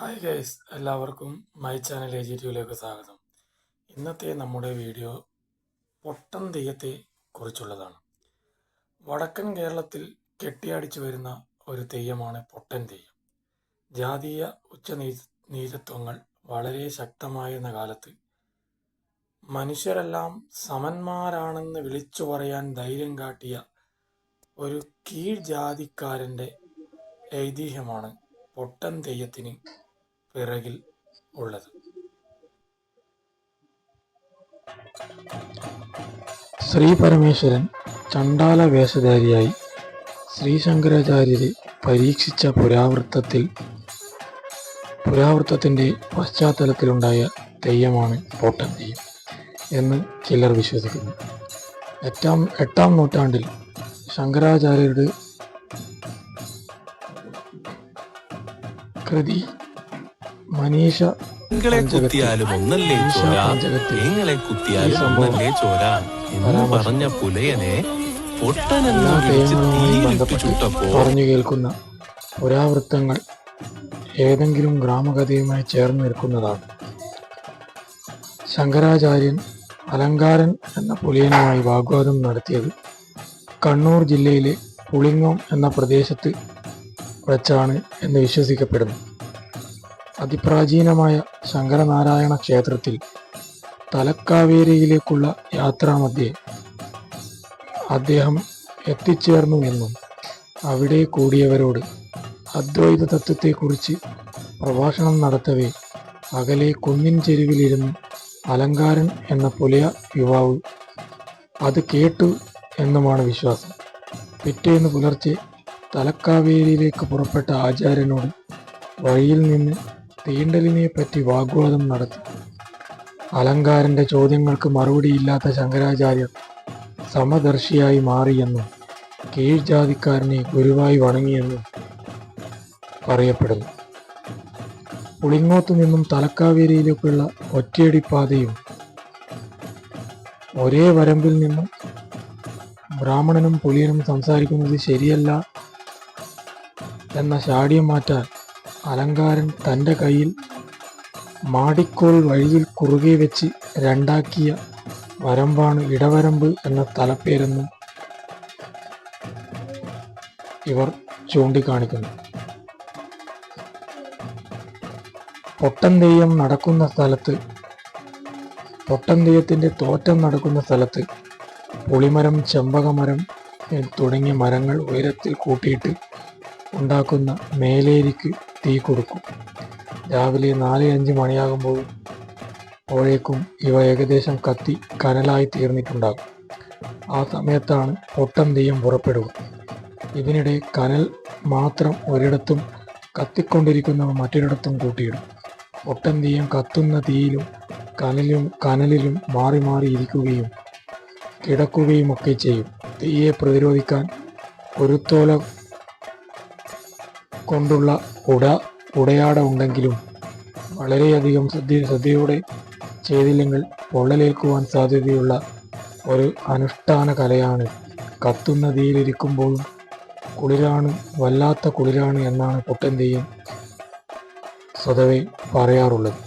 Hi guys എല്ലാവർക്കും my channel A G ടിയിലേക്ക് സ്വാഗതം. ഇന്നത്തെ നമ്മുടെ വീഡിയോ പൊട്ടൻ തെയ്യത്തെ കുറിച്ചുള്ളതാണ്. വടക്കൻ കേരളത്തിൽ കെട്ടിയാടിച്ചു വരുന്ന ഒരു തെയ്യമാണ് പൊട്ടൻ തെയ്യം. ജാതീയ ഉച്ചനീ നീചത്വങ്ങൾ വളരെ ശക്തമായിരുന്ന കാലത്ത് മനുഷ്യരെല്ലാം സമന്മാരാണെന്ന് വിളിച്ചു പറയാൻ ധൈര്യം കാട്ടിയ ഒരു കീഴ് ജാതിക്കാരന്റെ ഐതിഹ്യമാണ് പൊട്ടൻ തെയ്യത്തിന് പിറകിൽ ഉള്ളത്. ശ്രീ പരമേശ്വരൻ ചണ്ടാല വേഷധാരിയായി ശ്രീശങ്കരാചാര്യരെ പരീക്ഷിച്ച പുരാവൃത്തത്തിൽ പുരാവൃത്തത്തിന്റെ പശ്ചാത്തലത്തിലുണ്ടായ തെയ്യമാണ് പൊട്ടൻ തെയ്യം എന്ന് ചിലർ വിശ്വസിക്കുന്നു. എട്ടാം എട്ടാം നൂറ്റാണ്ടിൽ ശങ്കരാചാര്യരുടെ കൃതി മനീഷ നിങ്ങളെ കുത്തിയാലും ഒന്നല്ലേ ചോര? നിങ്ങളെ കുത്തിയാലും ഒന്നല്ലേ ചോര? എന്ന് പുലയനെ പറഞ്ഞു കേൾക്കുന്ന പുരാവൃത്തങ്ങൾ ഏതെങ്കിലും ഗ്രാമകഥയുമായി ചേർന്ന് നിൽക്കുന്നതാണ്. ശങ്കരാചാര്യൻ അലങ്കാരൻ എന്ന പുലിയനുമായി വാഗ്വാദം നടത്തിയത് കണ്ണൂർ ജില്ലയിലെ പുളിങ്ങോം എന്ന പ്രദേശത്ത് വച്ചാണ് എന്ന് വിശ്വസിക്കപ്പെടുന്നു. അതിപ്രാചീനമായ ശങ്കരനാരായണ ക്ഷേത്രത്തിൽ തലക്കാവേരിയിലേക്കുള്ള യാത്രാമധ്യേ അദ്ദേഹം എത്തിച്ചേർന്നു എന്നും അവിടെ കൂടിയവരോട് അദ്വൈത തത്വത്തെക്കുറിച്ച് പ്രഭാഷണം നടത്തവേ അകലെ കുന്നിൻ ചെരുവിലിരുന്ന് അലങ്കാരൻ എന്ന പുലയ യുവാവ് അത് കേട്ടു എന്നുമാണ് വിശ്വാസം. പിറ്റേന്ന് പുലർച്ചെ തലക്കാവേരിയിലേക്ക് പുറപ്പെട്ട ആചാര്യനോട് വഴിയിൽ നിന്ന് തീണ്ടലിനെ പറ്റി വാഗ്വാദം നടത്തി. അലങ്കാരന്റെ ചോദ്യങ്ങൾക്ക് മറുപടിയില്ലാത്ത ശങ്കരാചാര്യർ സമദർശിയായി മാറിയെന്നും കീഴ്ജാതിക്കാരനെ ഗുരുവായി വണങ്ങിയെന്നും പറയപ്പെടുന്നു. പുളിങ്ങോത്തു നിന്നും തലക്കാവേരിയിലേക്കുള്ള ഒറ്റയടിപ്പാതയും ഒരേ വരമ്പിൽ നിന്നും ബ്രാഹ്മണനും പുലിയനും സംസാരിക്കുന്നത് ശരിയല്ല എന്ന ശാഠ്യം മാറ്റാൻ അലങ്കാരൻ തന്റെ കയ്യിൽ മാടിക്കോൾ വഴിയിൽ കുറുകെ വെച്ച് രണ്ടാക്കിയ വരമ്പാണ് ഇടവരമ്പ് എന്ന തലപ്പേരെന്നും ഇവർ ചൂണ്ടിക്കാണിക്കുന്നു. പൊട്ടൻ തെയ്യം നടക്കുന്ന സ്ഥലത്ത് പൊട്ടൻ തെയ്യത്തിന്റെ തോറ്റം നടക്കുന്ന സ്ഥലത്ത് പുളിമരം ചെമ്പകമരം തുടങ്ങിയ മരങ്ങൾ ഉയരത്തിൽ കൂട്ടിയിട്ട് ഉണ്ടാക്കുന്ന മേലേരിക്ക് തീ കൊടുക്കും. രാവിലെ നാല് അഞ്ച് മണിയാകുമ്പോൾ ഓഴേക്കും ഇവ ഏകദേശം കത്തി കനലായി തീർന്നിട്ടുണ്ടാകും. ആ സമയത്താണ് ഒട്ടം തെയ്യം പുറപ്പെടുക. ഇതിനിടെ കനൽ മാത്രം ഒരിടത്തും കത്തിക്കൊണ്ടിരിക്കുന്നവ മറ്റൊരിടത്തും കൂട്ടിയിടും. ഒട്ടം തീയും കത്തുന്ന തീയിലും കനലും കനലിലും മാറി മാറി ഇരിക്കുകയും കിടക്കുകയും ഒക്കെ ചെയ്യും. തീയെ പ്രതിരോധിക്കാൻ കുരുത്തോല കൊണ്ടുള്ള ഉട ഉടയാട ഉണ്ടെങ്കിലും വളരെയധികം ശ്രദ്ധ ശ്രദ്ധയോടെ ചെയ്തില്ലെങ്കിൽ പൊള്ളലേൽക്കുവാൻ സാധ്യതയുള്ള ഒരു അനുഷ്ഠാന കലയാണ് കത്തുന്ന തീയിലിരിക്കുമ്പോഴും കുളിരാണ് വല്ലാത്ത കുളിരാണ് എന്നാണ് പൊട്ടൻ തെയ്യം സ്വതവേ പറയാറുള്ളത്.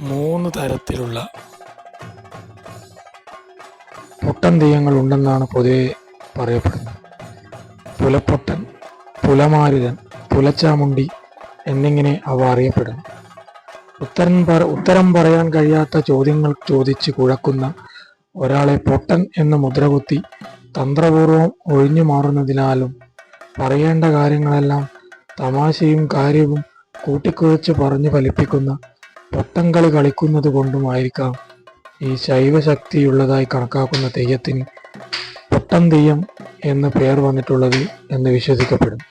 മൂന്ന് തരത്തിലുള്ള പൊട്ടൻ തെയ്യങ്ങൾ ഉണ്ടെന്നാണ് പൊതുവെ പറയപ്പെടുന്നത്. പുലപ്പൊട്ടൻ പുലമാരുതൻ പുലച്ചാമുണ്ടി എന്നിങ്ങനെ അവ അറിയപ്പെടുന്നു. ഉത്തരം പറ ഉത്തരം പറയാൻ കഴിയാത്ത ചോദ്യങ്ങൾ ചോദിച്ച് കുഴക്കുന്ന ഒരാളെ പൊട്ടൻ എന്ന് മുദ്രകുത്തി തന്ത്രപൂർവം ഒഴിഞ്ഞു മാറുന്നതിനാലും പറയേണ്ട കാര്യങ്ങളെല്ലാം തമാശയും കാര്യവും കൂട്ടിക്കുഴച്ച് പറഞ്ഞു ഫലിപ്പിക്കുന്ന പൊട്ടംകളി കളിക്കുന്നത് കൊണ്ടുമായിരിക്കാം ഈ ശൈവശക്തിയുള്ളതായി കണക്കാക്കുന്ന തെയ്യത്തിന് പൊട്ടം തെയ്യം എന്ന് പേർ വന്നിട്ടുള്ളത് എന്ന് വിശ്വസിക്കപ്പെടുന്നു.